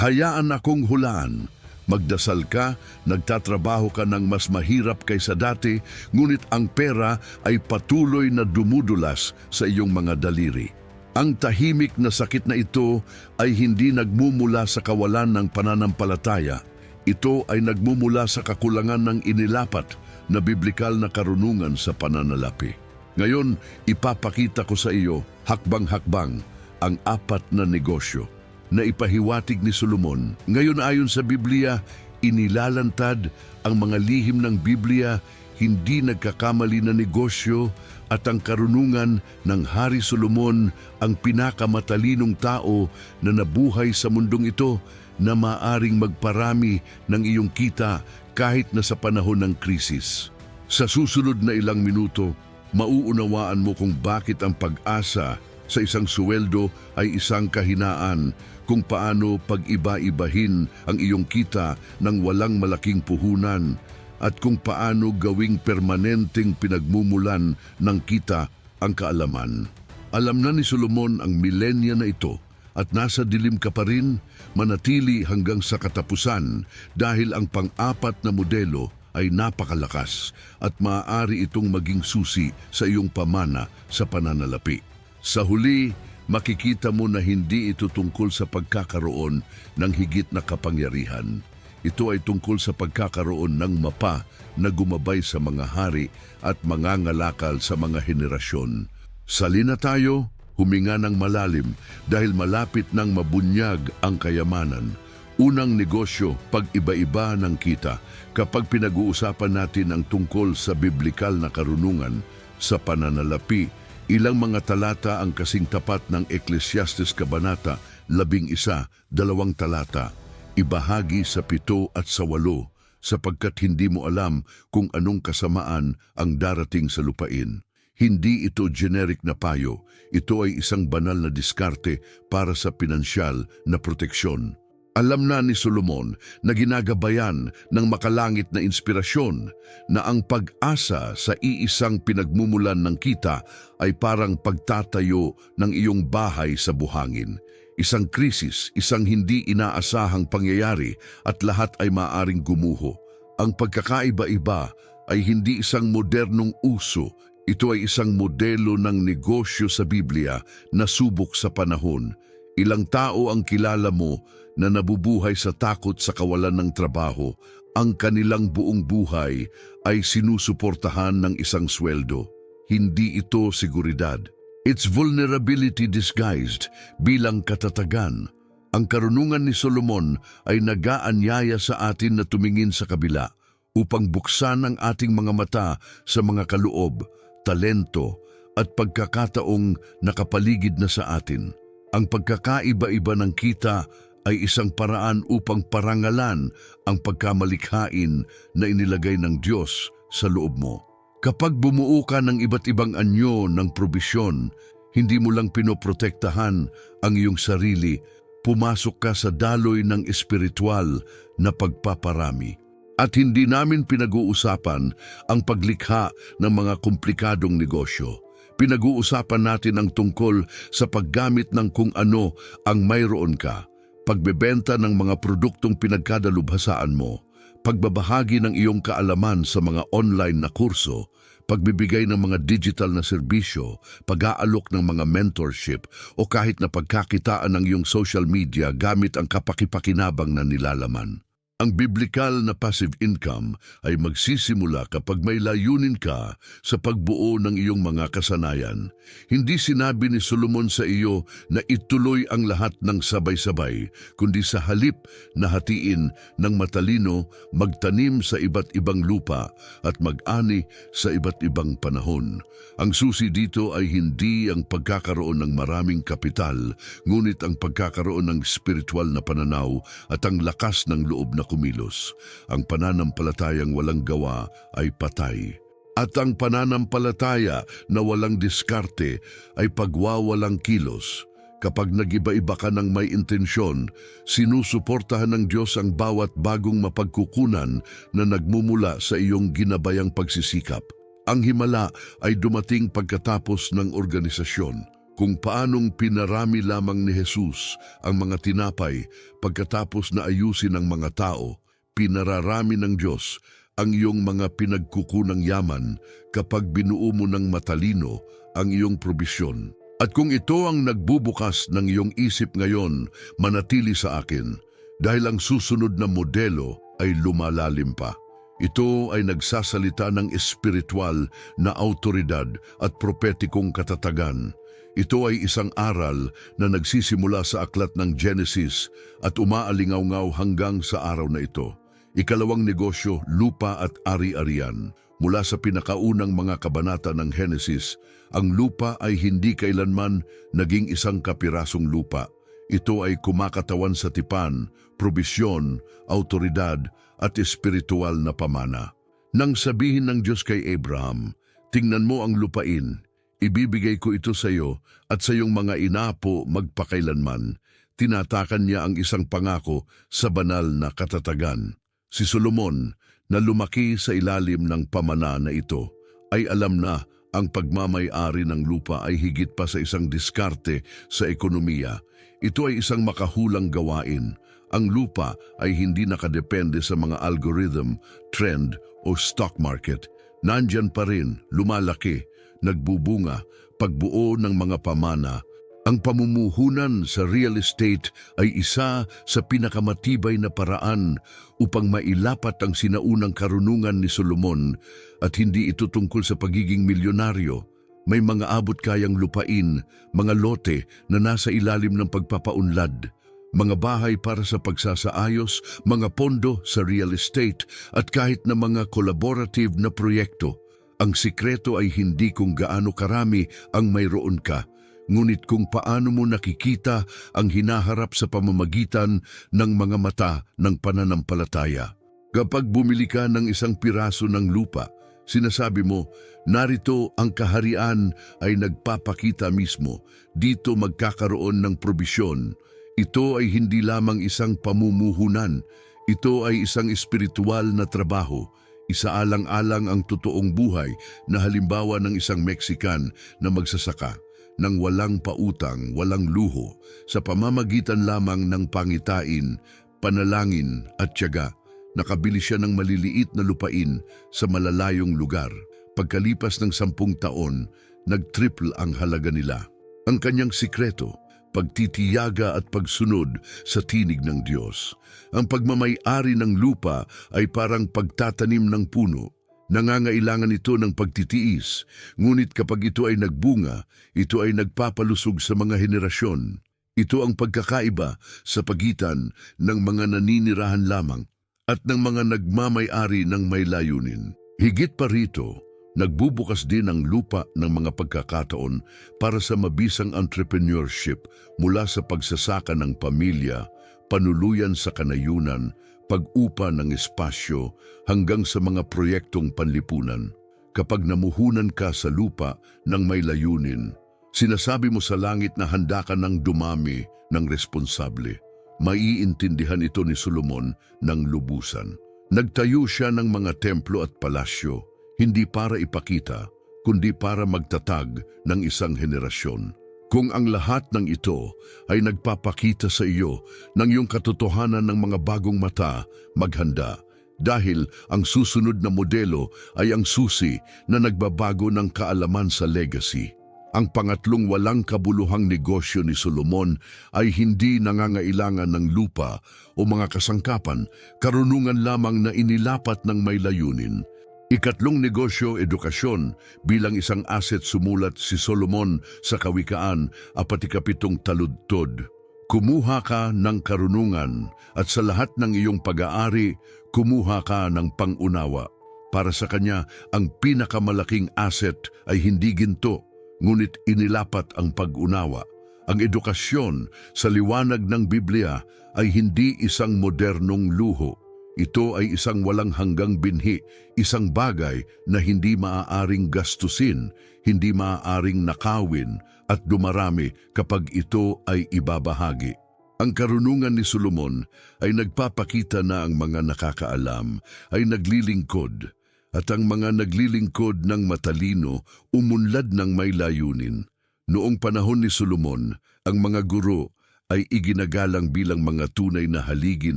Hayaan akong hulaan. Magdasal ka, nagtatrabaho ka ng mas mahirap kaysa dati, ngunit ang pera ay patuloy na dumudulas sa iyong mga daliri. Ang tahimik na sakit na ito ay hindi nagmumula sa kawalan ng pananampalataya. Ito ay nagmumula sa kakulangan ng inilapat na biblikal na karunungan sa pananalapi. Ngayon, ipapakita ko sa iyo, hakbang-hakbang, ang apat na negosyo na ipahiwatig ni Solomon. Ngayon ayon sa Biblia, inilalantad ang mga lihim ng Biblia, hindi nagkakamali na negosyo at ang karunungan ng Hari Solomon ang pinakamatalinong tao na nabuhay sa mundong ito na maaring magparami ng iyong kita kahit na sa panahon ng krisis. Sa susunod na ilang minuto, mauunawaan mo kung bakit ang pag-asa sa isang suweldo ay isang kahinaan kung paano pag-iba-ibahin ang iyong kita ng walang malaking puhunan at kung paano gawing permanenteng pinagmumulan ng kita ang kaalaman. Alam na ni Solomon ang milenya na ito at nasa dilim ka pa rin, manatili hanggang sa katapusan dahil ang pang-apat na modelo ay napakalakas at maaari itong maging susi sa iyong pamana sa pananalapi. Sa huli, makikita mo na hindi ito tungkol sa pagkakaroon ng higit na kapangyarihan. Ito ay tungkol sa pagkakaroon ng mapa na gumabay sa mga hari at mangangalakal sa mga henerasyon. Salina tayo, huminga ng malalim dahil malapit nang mabunyag ang kayamanan. Unang negosyo, pag-iba-iba ng kita kapag pinag-uusapan natin ang tungkol sa biblikal na karunungan sa pananalapi Ilang mga talata ang kasing tapat ng Ecclesiastes Kabanata, labing isa, dalawang talata, ibahagi sa pito at sa walo, sapagkat hindi mo alam kung anong kasamaan ang darating sa lupain. Hindi ito generic na payo, ito ay isang banal na diskarte para sa pinansyal na proteksyon. Alam na ni Solomon na ginagabayan ng makalangit na inspirasyon na ang pag-asa sa iisang pinagmumulan ng kita ay parang pagtatayo ng iyong bahay sa buhangin. Isang krisis, isang hindi inaasahang pangyayari at lahat ay maaring gumuho. Ang pagkakaiba-iba ay hindi isang modernong uso, ito ay isang modelo ng negosyo sa Biblia na subok sa panahon. Ilang tao ang kilala mo na nabubuhay sa takot sa kawalan ng trabaho, ang kanilang buong buhay ay sinusuportahan ng isang sweldo. Hindi ito seguridad. It's vulnerability disguised bilang katatagan. Ang karunungan ni Solomon ay nagaanyaya sa atin na tumingin sa kabila upang buksan ang ating mga mata sa mga kaloob, talento at pagkakataong nakapaligid na sa atin. Ang pagkakaiba-iba ng kita ay isang paraan upang parangalan ang pagkamalikhain na inilagay ng Diyos sa loob mo. Kapag bumuo ka ng iba't ibang anyo ng probisyon, hindi mo lang pinoprotektahan ang iyong sarili, pumasok ka sa daloy ng espiritual na pagpaparami. At hindi namin pinag-uusapan ang paglikha ng mga komplikadong negosyo. Pinag-uusapan natin ang tungkol sa paggamit ng kung ano ang mayroon ka pagbebenta ng mga produktong pinagkadalubhasaan mo, pagbabahagi ng iyong kaalaman sa mga online na kurso, pagbibigay ng mga digital na serbisyo, pag-aalok ng mga mentorship o kahit na pagkakitaan ng iyong social media gamit ang kapakipakinabang na nilalaman. Ang biblikal na passive income ay magsisimula kapag may layunin ka sa pagbuo ng iyong mga kasanayan. Hindi sinabi ni Solomon sa iyo na ituloy ang lahat ng sabay-sabay, kundi sa halip na hatiin ng matalino, magtanim sa iba't ibang lupa at mag-ani sa iba't ibang panahon. Ang susi dito ay hindi ang pagkakaroon ng maraming kapital, ngunit ang pagkakaroon ng spiritual na pananaw at ang lakas ng loob na kumilos. Ang pananampalatayang walang gawa ay patay. At ang pananampalataya na walang diskarte ay pagwawalang kilos. Kapag nagiba-iba ka ng may intensyon, sinusuportahan ng Diyos ang bawat bagong mapagkukunan na nagmumula sa iyong ginabayang pagsisikap. Ang himala ay dumating pagkatapos ng organisasyon. Kung paanong pinarami lamang ni Jesus ang mga tinapay pagkatapos na ayusin ng mga tao, pinararami ng Diyos ang iyong mga pinagkukunang yaman kapag binuo mo ng matalino ang iyong probisyon. At kung ito ang nagbubukas ng iyong isip ngayon, manatili sa akin, dahil ang susunod na modelo ay lumalalim pa. Ito ay nagsasalita ng espiritual na autoridad at propetikong katatagan. Ito ay isang aral na nagsisimula sa aklat ng Genesis at umaalingaw-ngaw hanggang sa araw na ito. Ikalawang negosyo, lupa at ari-arian. Mula sa pinakaunang mga kabanata ng Genesis, ang lupa ay hindi kailanman naging isang kapirasong lupa. Ito ay kumakatawan sa tipan, probisyon, autoridad at espiritual na pamana. Nang sabihin ng Diyos kay Abraham, tingnan mo ang lupain, ibibigay ko ito sa iyo at sa iyong mga inapo magpakailanman. Tinatakan niya ang isang pangako sa banal na katatagan. Si Solomon, na lumaki sa ilalim ng pamana na ito, ay alam na ang pagmamay-ari ng lupa ay higit pa sa isang diskarte sa ekonomiya. Ito ay isang makahulang gawain. Ang lupa ay hindi nakadepende sa mga algorithm, trend o stock market. Nandyan pa rin, lumalaki, nagbubunga, pagbuo ng mga pamana. Ang pamumuhunan sa real estate ay isa sa pinakamatibay na paraan upang mailapat ang sinaunang karunungan ni Solomon at hindi ito tungkol sa pagiging milyonaryo. May mga abot kayang lupain, mga lote na nasa ilalim ng pagpapaunlad, mga bahay para sa pagsasaayos, mga pondo sa real estate at kahit na mga collaborative na proyekto. Ang sikreto ay hindi kung gaano karami ang mayroon ka, ngunit kung paano mo nakikita ang hinaharap sa pamamagitan ng mga mata ng pananampalataya. Kapag bumili ka ng isang piraso ng lupa, sinasabi mo, narito ang kaharian ay nagpapakita mismo, dito magkakaroon ng probisyon. Ito ay hindi lamang isang pamumuhunan, ito ay isang espiritual na trabaho, isaalang-alang ang totoong buhay na halimbawa ng isang Mexican na magsasaka ng walang pautang, walang luho, sa pamamagitan lamang ng pangitain, panalangin at tiyaga. Nakabili siya ng maliliit na lupain sa malalayong lugar. Pagkalipas ng sampung taon, nag-triple ang halaga nila. Ang kanyang sikreto, pagtitiyaga at pagsunod sa tinig ng Diyos. Ang pagmamay-ari ng lupa ay parang pagtatanim ng puno. Nangangailangan ito ng pagtitiis, ngunit kapag ito ay nagbunga, ito ay nagpapalusog sa mga henerasyon. Ito ang pagkakaiba sa pagitan ng mga naninirahan lamang at ng mga nagmamay-ari ng may layunin. Higit pa rito, nagbubukas din ang lupa ng mga pagkakataon para sa mabisang entrepreneurship mula sa pagsasaka ng pamilya, panuluyan sa kanayunan, pag-upa ng espasyo hanggang sa mga proyektong panlipunan. Kapag namuhunan ka sa lupa ng may layunin, sinasabi mo sa langit na handa ka ng dumami ng responsable. Maiintindihan ito ni Solomon ng lubusan. Nagtayo siya ng mga templo at palasyo, hindi para ipakita, kundi para magtatag ng isang henerasyon. Kung ang lahat ng ito ay nagpapakita sa iyo ng iyong katotohanan ng mga bagong mata, maghanda. Dahil ang susunod na modelo ay ang susi na nagbabago ng kaalaman sa legacy. Ang pangatlong walang kabuluhang negosyo ni Solomon ay hindi nangangailangan ng lupa o mga kasangkapan, karunungan lamang na inilapat ng may layunin. Ikatlong negosyo, edukasyon, bilang isang asset sumulat si Solomon sa Kawikaan, apat ikapitong taludtod. Kumuha ka ng karunungan at sa lahat ng iyong pag-aari, kumuha ka ng pangunawa. Para sa kanya, ang pinakamalaking asset ay hindi ginto, ngunit inilapat ang pag-unawa. Ang edukasyon sa liwanag ng Biblia ay hindi isang modernong luho. Ito ay isang walang hanggang binhi, isang bagay na hindi maaaring gastusin, hindi maaaring nakawin at dumarami kapag ito ay ibabahagi. Ang karunungan ni Solomon ay nagpapakita na ang mga nakakaalam ay naglilingkod at ang mga naglilingkod ng matalino umunlad ng may layunin. Noong panahon ni Solomon, ang mga guro ay iginagalang bilang mga tunay na haligi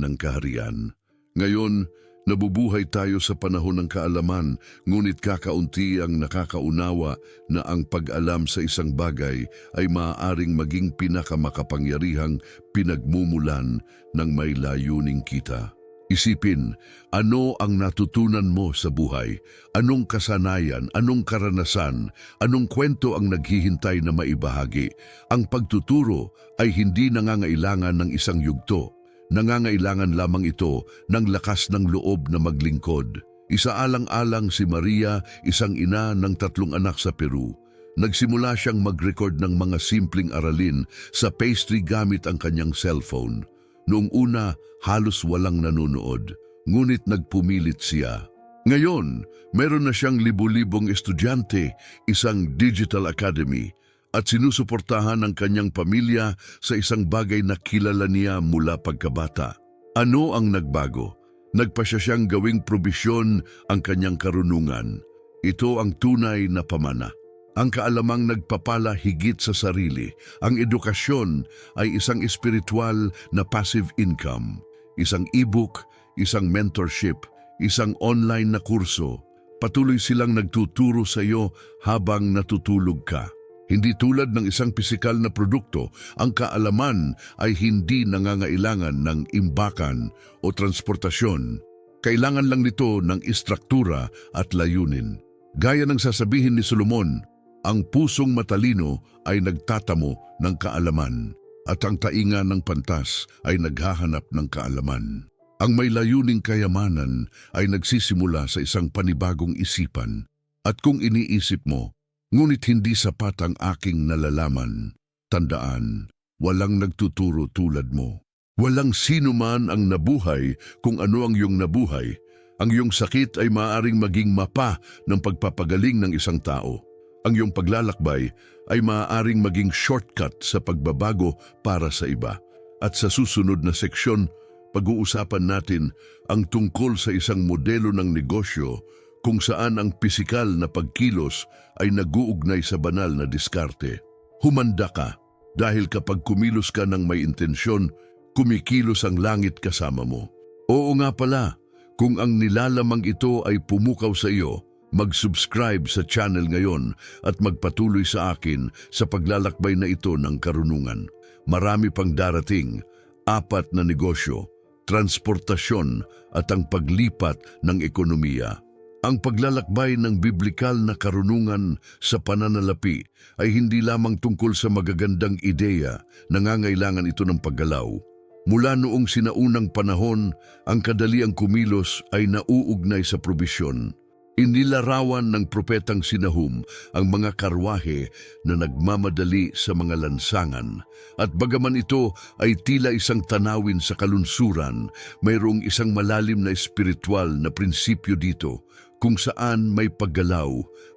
ng kaharian. Ngayon, nabubuhay tayo sa panahon ng kaalaman, ngunit kakaunti ang nakakaunawa na ang pag-alam sa isang bagay ay maaaring maging pinakamakapangyarihang pinagmumulan ng may layuning kita. Isipin, ano ang natutunan mo sa buhay? Anong kasanayan, anong karanasan, anong kwento ang naghihintay na maibahagi? Ang pagtuturo ay hindi nangangailangan ng isang yugto. Nangangailangan lamang ito ng lakas ng loob na maglingkod. Isaalang-alang si Maria, isang ina ng tatlong anak sa Peru. Nagsimula siyang mag-record ng mga simpleng aralin sa pastry gamit ang kanyang cellphone. Noong una, halos walang nanonood, ngunit nagpumilit siya. Ngayon, meron na siyang libu-libong estudyante, isang digital academy, at sinusuportahan ang kanyang pamilya sa isang bagay na kilala niya mula pagkabata. Ano ang nagbago? Nagpasya siyang gawing probisyon ang kanyang karunungan. Ito ang tunay na pamana. Ang kaalamang nagpapala higit sa sarili. Ang edukasyon ay isang espiritual na passive income. Isang e-book, isang mentorship, isang online na kurso. Patuloy silang nagtuturo sa iyo habang natutulog ka. Hindi tulad ng isang pisikal na produkto, ang kaalaman ay hindi nangangailangan ng imbakan o transportasyon. Kailangan lang nito ng istruktura at layunin. Gaya ng sasabihin ni Solomon, ang pusong matalino ay nagtatamo ng kaalaman at ang tainga ng pantas ay naghahanap ng kaalaman. Ang may layuning kayamanan ay nagsisimula sa isang panibagong isipan. At kung iniisip mo, ngunit hindi sapat ang aking nalalaman, tandaan, walang nagtuturo tulad mo. Walang sino man ang nabuhay kung ano ang iyong nabuhay. Ang iyong sakit ay maaaring maging mapa ng pagpapagaling ng isang tao. Ang iyong paglalakbay ay maaaring maging shortcut sa pagbabago para sa iba. At sa susunod na seksyon, pag-uusapan natin ang tungkol sa isang modelo ng negosyo kung saan ang pisikal na pagkilos ay naguugnay sa banal na diskarte. Humanda ka dahil kapag kumilos ka ng may intensyon, kumikilos ang langit kasama mo. Oo nga pala, kung ang nilalamang ito ay pumukaw sa iyo, mag-subscribe sa channel ngayon at magpatuloy sa akin sa paglalakbay na ito ng karunungan. Marami pang darating, apat na negosyo, transportasyon at ang paglipat ng ekonomiya. Ang paglalakbay ng biblikal na karunungan sa pananalapi ay hindi lamang tungkol sa magagandang ideya, nangangailangan ito ng paggalaw. Mula noong sinaunang panahon, ang kadaliang kumilos ay nauugnay sa probisyon. Inilarawan ng propetang Sinahum ang mga karwahe na nagmamadali sa mga lansangan at bagaman ito ay tila isang tanawin sa kalunsuran, mayroong isang malalim na espiritual na prinsipyo dito kung saan may paggalaw,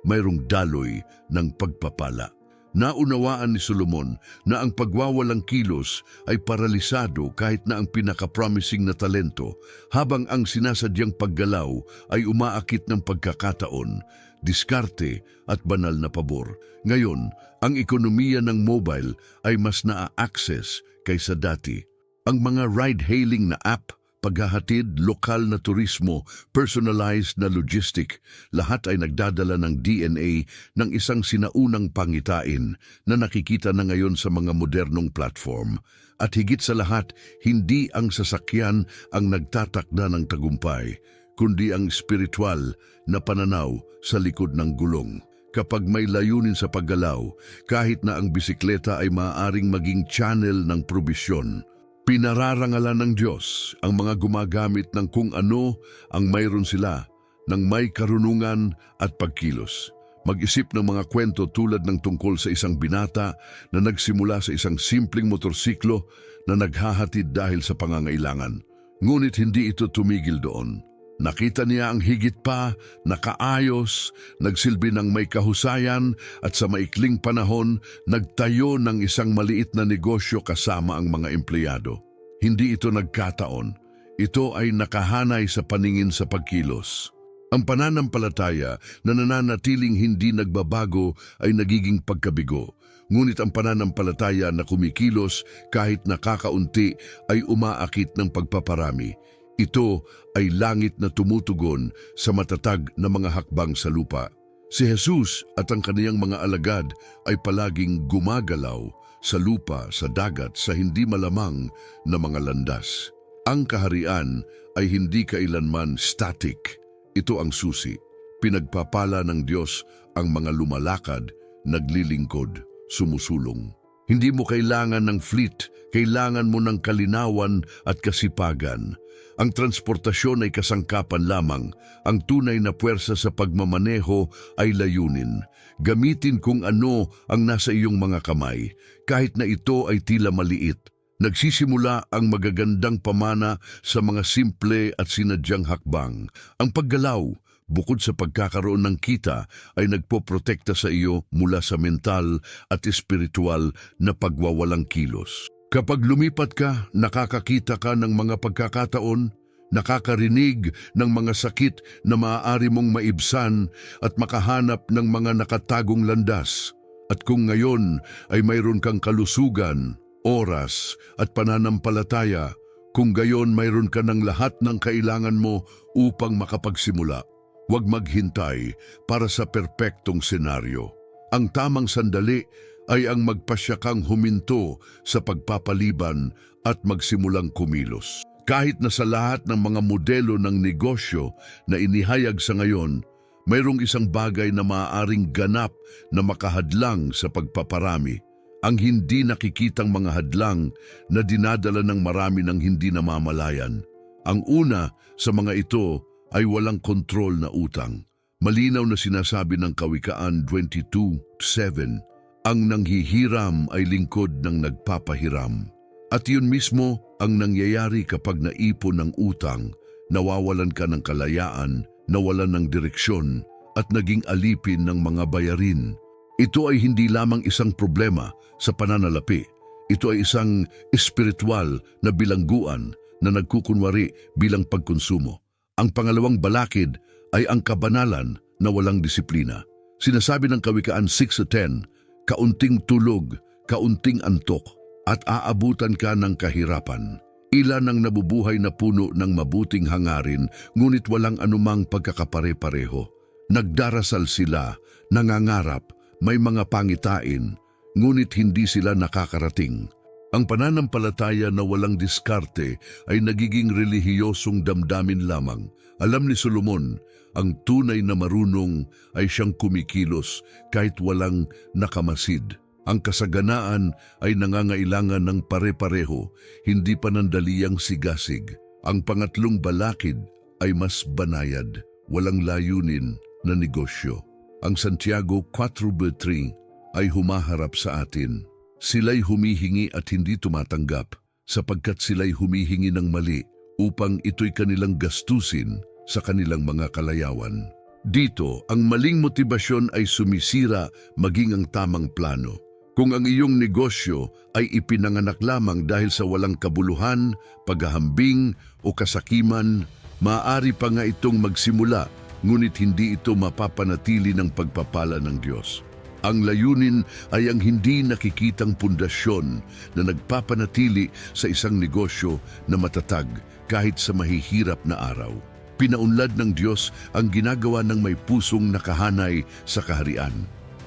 mayroong daloy ng pagpapala. Naunawaan ni Solomon na ang pagwawalang kilos ay paralisado kahit na ang pinaka-promising na talento habang ang sinasadyang paggalaw ay umaakit ng pagkakataon, diskarte at banal na pabor. Ngayon, ang ekonomiya ng mobile ay mas naa-access kaysa dati. Ang mga ride-hailing na app paghahatid, lokal na turismo, personalized na logistic, lahat ay nagdadala ng DNA ng isang sinaunang pangitain na nakikita na ngayon sa mga modernong platform. At higit sa lahat, hindi ang sasakyan ang nagtatakda ng tagumpay, kundi ang spiritual na pananaw sa likod ng gulong. Kapag may layunin sa paggalaw, kahit na ang bisikleta ay maaaring maging channel ng probisyon, Pinararangalan ng Diyos ang mga gumagamit ng kung ano ang mayroon sila ng may karunungan at pagkilos. Mag-isip ng mga kwento tulad ng tungkol sa isang binata na nagsimula sa isang simpleng motorsiklo na naghahatid dahil sa pangangailangan. Ngunit hindi ito tumigil doon. Nakita niya ang higit pa, nakaayos, nagsilbi ng may kahusayan at sa maikling panahon nagtayo ng isang maliit na negosyo kasama ang mga empleyado. Hindi ito nagkataon. Ito ay nakahanay sa paningin sa pagkilos. Ang pananampalataya na nananatiling hindi nagbabago ay nagiging pagkabigo. Ngunit ang pananampalataya na kumikilos kahit nakakaunti ay umaakit ng pagpaparami. Ito ay langit na tumutugon sa matatag na mga hakbang sa lupa. Si Jesus at ang kaniyang mga alagad ay palaging gumagalaw sa lupa, sa dagat, sa hindi malamang na mga landas. Ang kaharian ay hindi kailanman static. Ito ang susi. Pinagpapala ng Diyos ang mga lumalakad, naglilingkod, sumusulong. Hindi mo kailangan ng fleet, kailangan mo ng kalinawan at kasipagan. Ang transportasyon ay kasangkapan lamang. Ang tunay na puwersa sa pagmamaneho ay layunin. Gamitin kung ano ang nasa iyong mga kamay, kahit na ito ay tila maliit. Nagsisimula ang magagandang pamana sa mga simple at sinadyang hakbang. Ang paggalaw, bukod sa pagkakaroon ng kita, ay nagpoprotekta sa iyo mula sa mental at espiritual na pagwawalang kilos. Kapag lumipat ka, nakakakita ka ng mga pagkakataon, nakakarinig ng mga sakit na maaari mong maibsan at makahanap ng mga nakatagong landas. At kung ngayon ay mayroon kang kalusugan, oras at pananampalataya, kung gayon mayroon ka ng lahat ng kailangan mo upang makapagsimula. Huwag maghintay para sa perpektong senaryo. Ang tamang sandali ay ang magpasya kang huminto sa pagpapaliban at magsimulang kumilos. Kahit na sa lahat ng mga modelo ng negosyo na inihayag sa ngayon, mayroong isang bagay na maaaring ganap na makahadlang sa pagpaparami. Ang hindi nakikitang mga hadlang na dinadala ng marami ng hindi namamalayan. Ang una sa mga ito ay walang kontrol na utang. Malinaw na sinasabi ng Kawikaan 22.7, ang nanghihiram ay lingkod ng nagpapahiram. At yun mismo ang nangyayari kapag naipon ng utang, nawawalan ka ng kalayaan, nawalan ng direksyon, at naging alipin ng mga bayarin. Ito ay hindi lamang isang problema sa pananalapi. Ito ay isang espiritual na bilangguan na nagkukunwari bilang pagkonsumo. Ang pangalawang balakid ay ang kabanalan na walang disiplina. Sinasabi ng Kawikaan 6-10, kaunting tulog, kaunting antok, at aabutan ka ng kahirapan. Ilan ang nabubuhay na puno ng mabuting hangarin, ngunit walang anumang pagkakapare-pareho. Nagdarasal sila, nangangarap, may mga pangitain, ngunit hindi sila nakakarating. Ang pananampalataya na walang diskarte ay nagiging relihiyosong damdamin lamang. Alam ni Solomon, ang tunay na marunong ay siyang kumikilos kahit walang nakamasid. Ang kasaganaan ay nangangailangan ng pare-pareho, hindi panandaliang sigasig. Ang pangatlong balakid ay mas banayad, walang layunin na negosyo. Ang Santiago 4.3 ay humaharap sa atin. Sila'y humihingi at hindi tumatanggap sapagkat sila'y humihingi ng mali upang ito'y kanilang gastusin sa kanilang mga kalayawan. Dito, ang maling motibasyon ay sumisira maging ang tamang plano. Kung ang iyong negosyo ay ipinanganak lamang dahil sa walang kabuluhan, paghahambing o kasakiman, maaari pa nga itong magsimula ngunit hindi ito mapapanatili ng pagpapala ng Diyos. Ang layunin ay ang hindi nakikitang pundasyon na nagpapanatili sa isang negosyo na matatag kahit sa mahihirap na araw. Pinaunlad ng Diyos ang ginagawa ng may pusong nakahanay sa kaharian.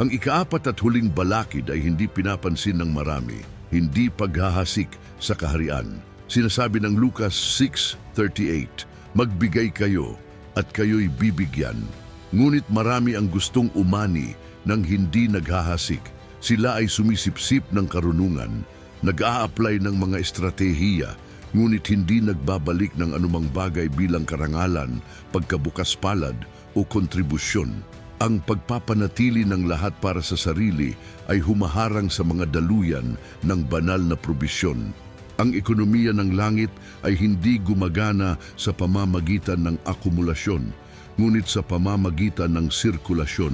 Ang ikaapat at huling balakid ay hindi pinapansin ng marami, hindi paghahasik sa kaharian. Sinasabi ng Lucas 6.38, Magbigay kayo at kayo'y bibigyan. Ngunit marami ang gustong umani ng hindi naghahasik. Sila ay sumisipsip ng karunungan, nag-a-apply ng mga estratehiya, ngunit hindi nagbabalik ng anumang bagay bilang karangalan, pagkabukas palad o kontribusyon. Ang pagpapanatili ng lahat para sa sarili ay humaharang sa mga daluyan ng banal na probisyon. Ang ekonomiya ng langit ay hindi gumagana sa pamamagitan ng akumulasyon, ngunit sa pamamagitan ng sirkulasyon.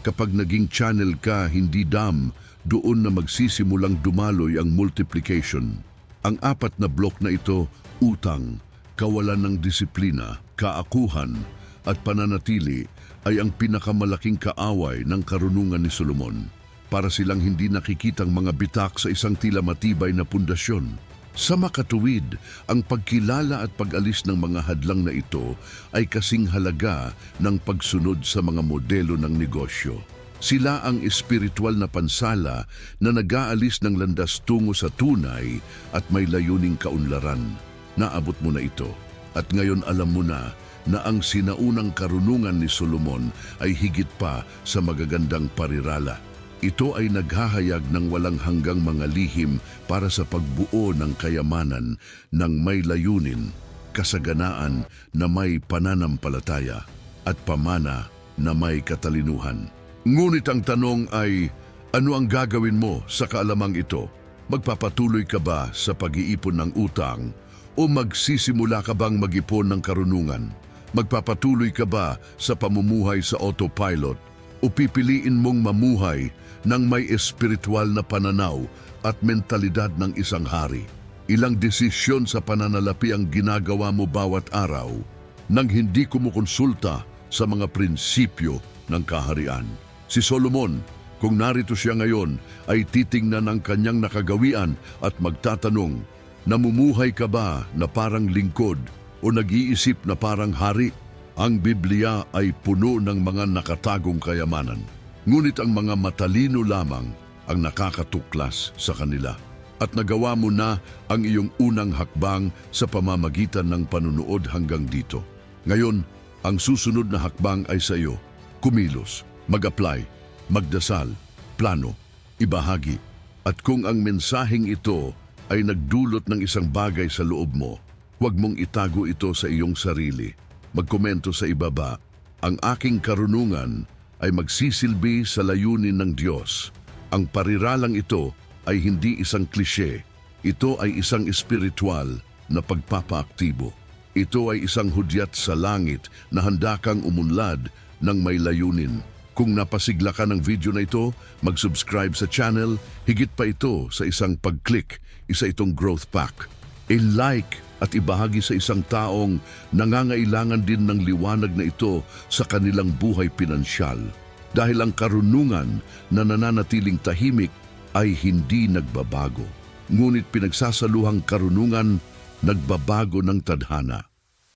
Kapag naging channel ka, hindi dam, doon na magsisimulang dumaloy ang multiplication. Ang apat na blok na ito, utang, kawalan ng disiplina, kaakuhan, at pananatili ay ang pinakamalaking kaaway ng karunungan ni Solomon. Para silang hindi nakikitang mga bitak sa isang tila matibay na pundasyon. Sa makatuwid, ang pagkilala at pag-alis ng mga hadlang na ito ay kasing halaga ng pagsunod sa mga modelo ng negosyo. Sila ang espiritual na pansala na nag-aalis ng landas tungo sa tunay at may layuning kaunlaran. Naabot mo na ito at ngayon alam mo na na ang sinaunang karunungan ni Solomon ay higit pa sa magagandang parirala. Ito ay naghahayag ng walang hanggang mga lihim para sa pagbuo ng kayamanan ng may layunin, kasaganaan na may pananampalataya at pamana na may katalinuhan. Ngunit ang tanong ay, ano ang gagawin mo sa kaalamang ito? Magpapatuloy ka ba sa pag-iipon ng utang o magsisimula ka bang mag-ipon ng karunungan? Magpapatuloy ka ba sa pamumuhay sa autopilot o pipiliin mong mamuhay ng may espiritual na pananaw at mentalidad ng isang hari? Ilang desisyon sa pananalapi ang ginagawa mo bawat araw nang hindi kumukonsulta sa mga prinsipyo ng kaharian. Si Solomon, kung narito siya ngayon, ay titingnan ang kanyang nakagawian at magtatanong, namumuhay ka ba na parang lingkod o nag-iisip na parang hari? Ang Biblia ay puno ng mga nakatagong kayamanan. Ngunit ang mga matalino lamang ang nakakatuklas sa kanila. At nagawa mo na ang iyong unang hakbang sa pamamagitan ng panunood hanggang dito. Ngayon, ang susunod na hakbang ay sa iyo. Kumilos, mag-apply, magdasal, plano, ibahagi. At kung ang mensaheng ito ay nagdulot ng isang bagay sa loob mo, huwag mong itago ito sa iyong sarili. Magkomento sa ibaba, ang aking karunungan ay magsisilbi sa layunin ng Diyos. Ang pariralang ito ay hindi isang klishe. Ito ay isang espiritual na pagpapaaktibo. Ito ay isang hudyat sa langit na handa kang umunlad ng may layunin. Kung napasigla ka ng video na ito, mag-subscribe sa channel. Higit pa ito sa isang pag-click, isa itong growth pack. I-like at ibahagi sa isang taong nangangailangan din ng liwanag na ito sa kanilang buhay pinansyal. Dahil ang karunungan na nananatiling tahimik ay hindi nagbabago. Ngunit pinagsasaluhang karunungan nagbabago ng tadhana.